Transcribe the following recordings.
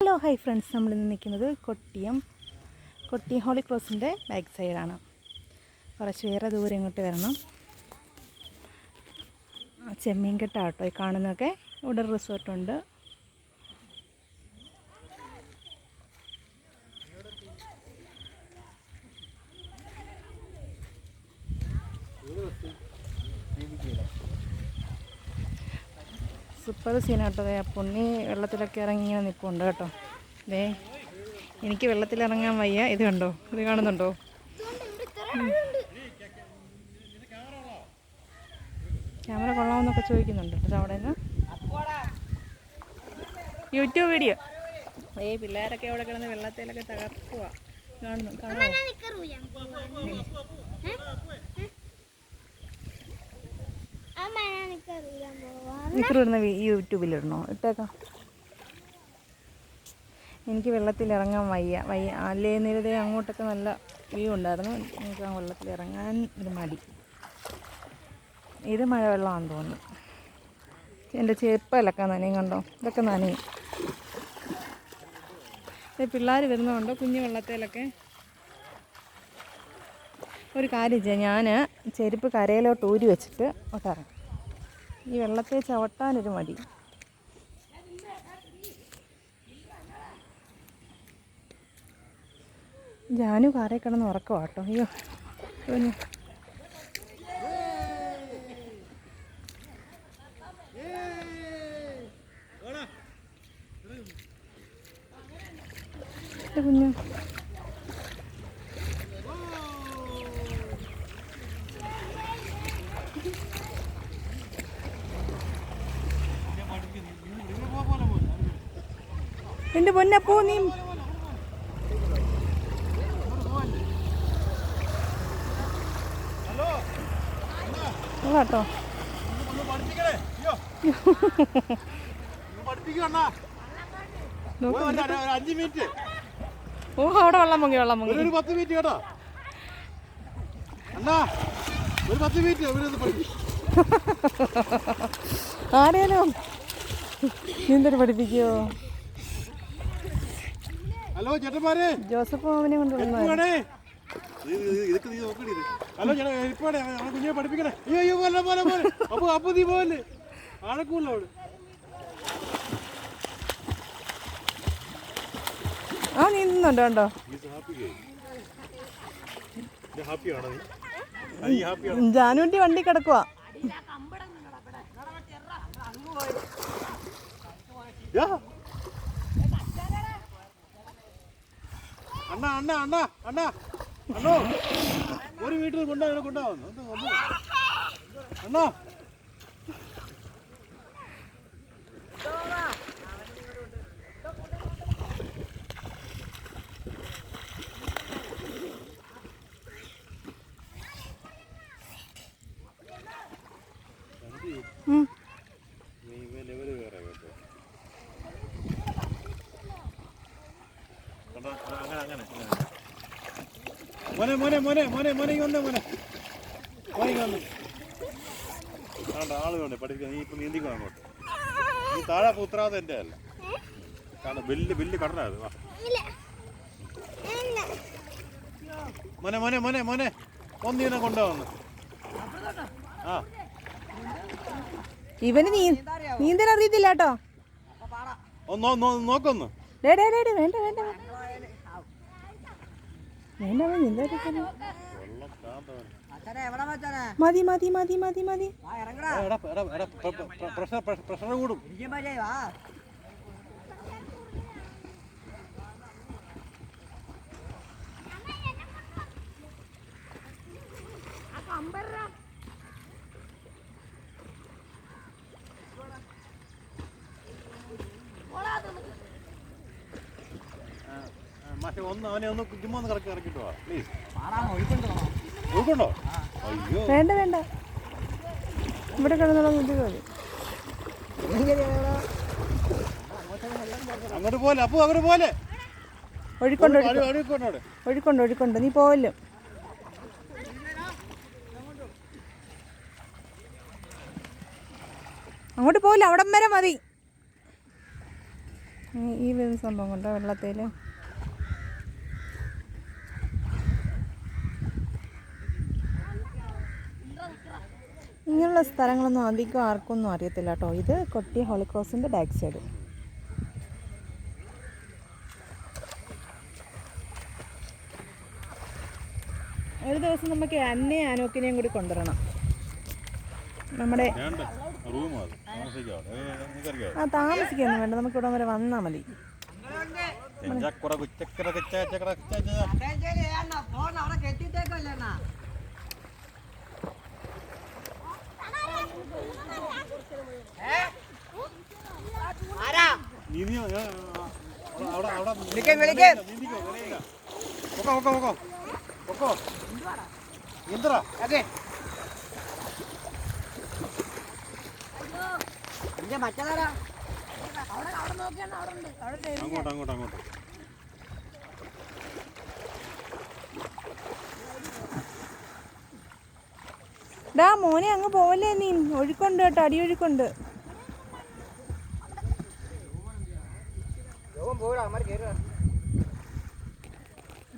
Hello hi friends നമ്മൾ ഇന്ന് നിൽക്കുന്നത് കൊട്ടിയം കൊട്ടിയം ഹോളി ക്രോസിന്റെ ബാക്ക് സൈഡാണ് കുറച്ച് വേറെ ദൂരം ഇങ്ങോട്ട് വരണം. ചെമ്മീൻ കെട്ടാട്ടോ ഈ കാണുന്നതൊക്കെ. ഇവിടെ റിസോർട്ടുണ്ട് സൂപ്പർ സീനാട്ടോ ദേ ആ പുണ്ണി വെള്ളത്തിലൊക്കെ ഇറങ്ങി ഇങ്ങനെ നിൽപ്പുണ്ട് കേട്ടോ. ദേ എനിക്ക് വെള്ളത്തിലിറങ്ങാൻ വയ്യ. ഇത് കണ്ടോ? ഇത് കാണുന്നുണ്ടോ? ക്യാമറ കൊള്ളാമെന്നൊക്കെ ചോദിക്കുന്നുണ്ട്. കേട്ടോ അവിടെ നിന്ന്? യൂട്യൂബ് വീഡിയോ ഏ പിള്ളേരൊക്കെ അവിടെ കിടന്ന് വെള്ളത്തിലൊക്കെ തകർക്കുക കാണുന്നു. കാണാമോ യൂട്യൂബിലിടണോ? ഇട്ടേക്കാം. എനിക്ക് വെള്ളത്തിൽ ഇറങ്ങാൻ വയ്യ. വയ്യ അല്ലേ നിരതെ അങ്ങോട്ടൊക്കെ നല്ല വ്യൂ ഉണ്ടായിരുന്നു. എനിക്ക് ആ വെള്ളത്തിൽ ഇറങ്ങാൻ ഒരു മടി. ഇത് മഴവെള്ളമാണെന്ന് തോന്നുന്നു. എന്റെ ചെരുപ്പലൊക്കെ നനയും കണ്ടോ? ഇതൊക്കെ നനയും. പിള്ളേർ വരുന്നതുകൊണ്ട് കുഞ്ഞു വെള്ളത്തിലൊക്കെ? ഒരു കാര്യം ചെയ്യാം. ഞാൻ ചെരുപ്പ് കരയിലോട്ട് ഊരി വെച്ചിട്ട് ഒട്ടിറങ്ങും. ഈ വെള്ളത്തെ ചവിട്ടാനൊരു മടി. ജാനു കാറേ കിടന്ന് ഉറക്കം കേട്ടോ. അയ്യോ കുഞ്ഞു. എന്റെ പൊന്നപ്പോ നീ കേട്ടോ ഓ അവിടെ വെള്ളം പൊങ്ങി വെള്ളം പൊങ്ങി ഒരു പത്ത് മിനിറ്റ് കേട്ടോ അണ്ണാ ഒരു പത്ത് മിനിറ്റ് ആരേലും നീന്തൽ പഠിപ്പിക്കോ ഹലോ ചേട്ടന്മാരെ. ജോസഫ് മാമനെ കൊണ്ടുവന്നു ഹലോ ചേട്ടാ ഇപ്പോഴേ കുഞ്ഞെ പഠിപ്പിക്കണേ. അയ്യോ അയ്യോ പോലെ പോലെ പോലെ. അപ്പൊ അപ്പൊ നീ പോലെ ആഴക്കൂല്ലോ അവിടെ. ആ നീന്തുന്നുണ്ട് കണ്ടോ? ജാനുവണ്ടി വണ്ടി കിടക്കുവാ. യാ. അണ്ണാ അണ്ണാ അണ്ണാ അണ്ണാ. അണ്ണോ ഒരു വീട്ടിൽ ഒന്ന് ഒന്ന്. അണ്ണാ ഉം. നീ ലെവൽ വേറെ കേട്ടോ കണ്ടോ? അങ്ങനെ. മോനെ മോനെ മോനെ മോനെ മോനെ വന്നേ മോനെ. മോനെ വന്നേ. ആണ്ട ആൾ വേണ്ടേ പഠിക്കാൻ. നീ ഇപ്പൊ നീന്തിക്കോ അങ്ങോട്ട്. നീ താഴെ പുത്രാതെ എന്റെ അല്ല. കാരണം വലിയ വലിയ കടനാത് വാ. മോനെ മോനെ മോനെ മോനെ. ഒന്നീനെ കൊണ്ടുവന്നു. ആ. ഇവന് നീ നീന്തൽ അറിയത്തില്ല കേട്ടോ. നോക്കൊന്ന്. ഡേ ഡേ ഡേ ഡേ, വേണ്ട വേണ്ട വേണ്ട വേണ്ട അവൻ നീന്തൽ അറിയത്തില്ല. വെള്ളം കാന്തവൻ മതി മതി മതി മതി മതി. പ്രഷർ കൂടും. ആ, ആ, മാഷെ ഒന്ന് അവനെ ഒന്ന് ചുമ്മാ ഒന്ന് കറക്കി ഇറക്കിട്ട് വാ പ്ലീസ് ഒഴുക്കുണ്ടോ അയ്യോ. വേണ്ട വേണ്ട. ഇവിടെ കിടന്നുള്ള ബുദ്ധി മതി. അങ്ങോട്ട് പോലെ അപ്പോ അങ്ങോട്ട് പോലെ. ഒഴുക്കൊണ്ട് ഒഴുക്കൊണ്ട് ഒഴുക്കൊണ്ട് നീ പോവല്ലോ? അങ്ങോട്ട് പോവില്ല? അവിടം വരെ മതി. ഈ- സംഭവം കൊണ്ടോ വെള്ളത്തിൽ ഇങ്ങനെയുള്ള സ്ഥലങ്ങളൊന്നും അധികം ആർക്കൊന്നും അറിയത്തില്ല കേട്ടോ. ഇത് കൊട്ടി ഹോളിക്രോസിന്റെ ബാക്ക് സൈഡ് ഒരു ദിവസം നമുക്ക് അന്നെ ആനോക്കിനെയും കൂടി കൊണ്ടുവരണം. നമ്മുടെ ആ താമസിക്കൊന്നും വേണ്ട. നമുക്ക് ഇവിടം വരെ വന്നാൽ മതി. ചക്കറ കുച്ച ച. ഫോൺ അവിടെ കെട്ടിട്ടേക്കല്ലേണ്ണാ നീ നീ ആ, അവിടെ അവിടെ വിളിക്കാൻ, വിളിക്കാൻ. നീന്തിക്കോ വിളിയില്ല പൊക്കോ പൊക്കോ പൊക്കോ പൊക്കോ നീന്തറാ അതെ അങ്ങോട്ട് അങ്ങോട്ട് അങ്ങോട്ട്. ഡാ മോനെ അങ്ങ് പോവല്ലേ നീ? ഒഴുക്കുണ്ട് കേട്ടോ അടിയൊഴുക്കുണ്ട് യോഗം പോരാ അമ്മ കയറുക എന്റെ ബാഗിലോ? ഇതിൽ നിന്നോ? യാ. ആ, കേറി പോയിട്ട് മോനെ മോനെ മോനെ മോനെ ഇങ്ങ് വന്നേ മോനെ.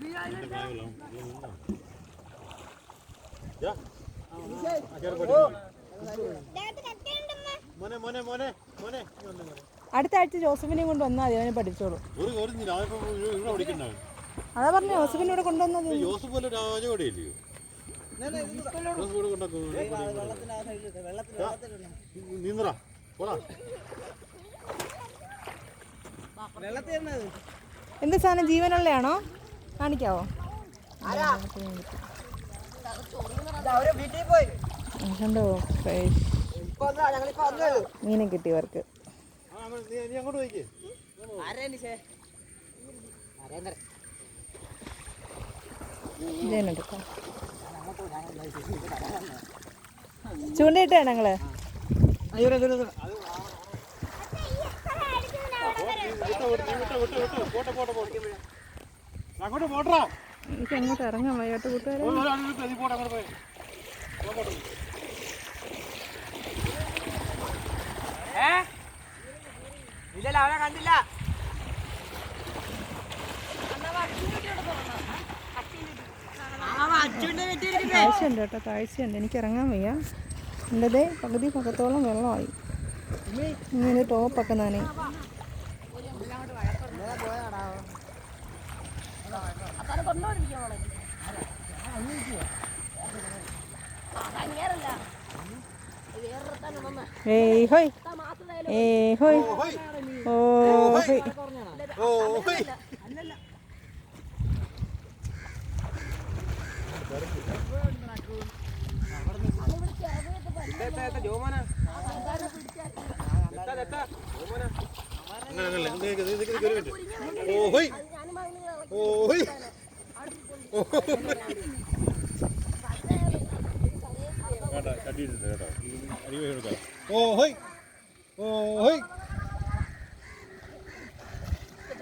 അടുത്ത ആഴ്ച ജോസഫിനെയും കൊണ്ട് വന്നാൽ മതി അവനെ പഠിച്ചോളൂ. അതാ പറഞ്ഞു ജോസഫിനെ ഇവിടെ കൊണ്ടുവന്നത് എന്ത് സാധനം ജീവനുള്ളയാണോ? കാണിക്കാവോ? കണ്ടോ മീനെ കിട്ടിയവർക്ക് ചൂണ്ടയിട്ടാ ഞങ്ങൾ? പോട്ടാ. എനിക്ക് അങ്ങോട്ട് ഇറങ്ങാൻ വയ്യാത്ത കൂട്ടുകാരെ. ഇല്ലല്ല അവനെ കണ്ടില്ല. താഴ്ചയുണ്ട് കേട്ടോ താഴ്ചയുണ്ട്. എനിക്ക് ഇറങ്ങാൻ വയ്യ. എന്റെതേ പകുതി പക്കത്തോളം വെള്ളമായി. ഇങ്ങനെ ടോപ്പൊക്കെ നനയും. ഏയ് ഹോയ് ഏയ് ഹോയ് ഓ ഹോയ് ഓ ഹോയ്. ഓ ഹോയ് ഓ ഹോയ് ഓ ഹോയ്. വേണ്ട കട്ടിയിട്ടുണ്ട് കേട്ടോ ഈ അരി പോയി കൊടുക്കാം ഓ ഹോയ്. ഓ ഹോയ്.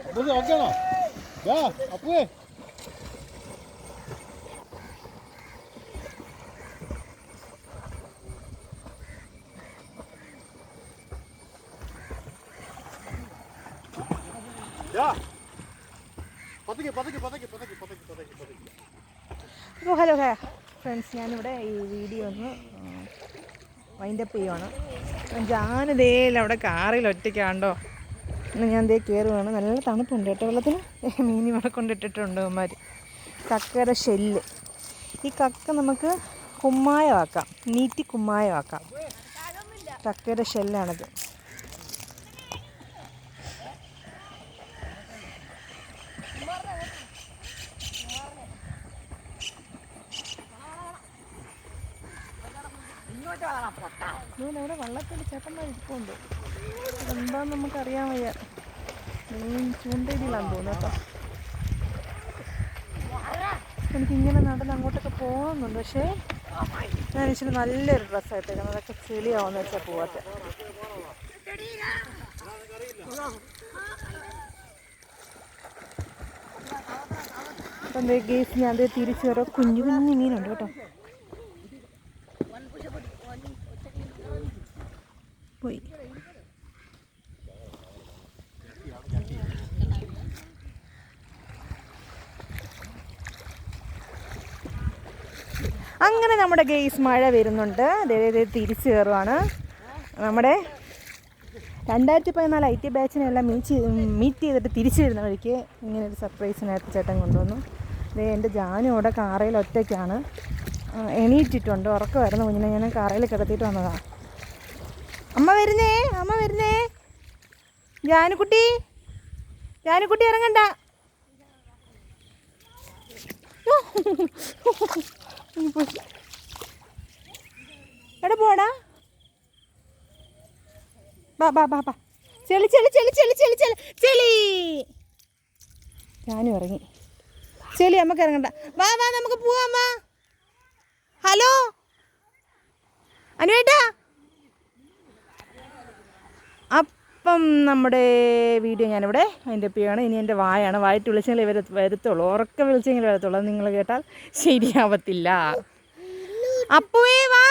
അപ്പൊ ഇത് ഓക്കെ ആണോ ദാ അപ്പുവേ ദാ. അപ്പോൾ ഹലോ ഹേ ഫ്രണ്ട്സ് ഞാനിവിടെ ഈ വീഡിയോ ഒന്ന് വൈൻഡപ്പ് ചെയ്യുവാണ്. ജാനതേൽ അവിടെ കാറിൽ ഒറ്റയ്ക്കാണ്ടോ? ഇന്ന് ഞാൻ ദേ കയറുവാണ് നല്ല തണുപ്പുണ്ട് കേട്ടോ. വെള്ളത്തിന് മീനി ഇവിടെ കൊണ്ടിട്ടിട്ടുണ്ട് അവന്മാർ കക്കയുടെ ഷെല്ല് ഈ കക്ക നമുക്ക് കുമ്മായമാക്കാം നീറ്റി കുമ്മായമാക്കാം കക്കയുടെ ഷെല്ലാണിത് അതുകൊണ്ട് അവിടെ വള്ളത്തിൽ എന്താന്ന് അതെന്താന്ന് നമുക്കറിയാൻ വയ്യ. മീൻ ചൂണ്ടയിലാന്ന് തോന്നുന്നു എനിക്കിങ്ങനെ നടന്ന് അങ്ങോട്ടൊക്കെ പോകുന്നുണ്ട് പക്ഷേ ഞാൻ ഇച്ചിരി നല്ലൊരു ഡ്രസ്സായിട്ട് അതൊക്കെ ചെളിയാവുന്ന വെച്ചാൽ പോവാത്ത. ഗേസ് ഞാൻ തിരിച്ചു വരോ കുഞ്ഞു കുഞ്ഞു മീനുണ്ട് കേട്ടോ. പോയി. അങ്ങനെ നമ്മുടെ ഗെയ്സ് മഴ വരുന്നുണ്ട്. അതേ തിരിച്ചു കയറുവാണ് നമ്മുടെ രണ്ടായിരത്തി പതിനാല് ഐ ടി ബാച്ചിനെല്ലാം മീറ്റ് മീറ്റ് ചെയ്തിട്ട് തിരിച്ചു വരുന്ന വഴിക്ക് ഇങ്ങനെ ഒരു സർപ്രൈസിനകത്ത് ചേട്ടൻ കൊണ്ടുവന്നു. അതേ എന്റെ ജാനു അവിടെ കാറയിൽ ഒറ്റയ്ക്കാണ്. എണീറ്റിട്ടുണ്ട്. ഉറക്കമായിരുന്നു കുഞ്ഞിനെ. ഞാൻ കാറയിൽ കിടത്തിയിട്ട് വന്നതാണ് അമ്മ വരുന്നേ അമ്മ വരുന്നേ. ജാനുക്കുട്ടി ജാനുക്കുട്ടി ഇറങ്ങണ്ട. എടാ പോടാ ബാ ബാ ബാ ബാ. ചെളി ചെളി ചെളി ചെളി ചെളി ചെളി ചെളി. ഞാനും ഇറങ്ങി. ചെളി നമുക്ക് ഇറങ്ങണ്ട. വാ വാ നമുക്ക് പോവാം ഹലോ? അനുവേട്ടാ? അപ്പം നമ്മുടെ വീഡിയോ ഞാനിവിടെ അതിന്റെ പിയാണ് ഇനി എന്റെ വായാണ്. വായിട്ട് വിളിച്ചെങ്കിൽ ഇവർ വരത്തുള്ളൂ. ഉറക്കെ വിളിച്ചെങ്കിൽ വരത്തുള്ളൂ. നിങ്ങൾ കേട്ടാൽ ശരിയാവത്തില്ല. അപ്പുവേ വാ.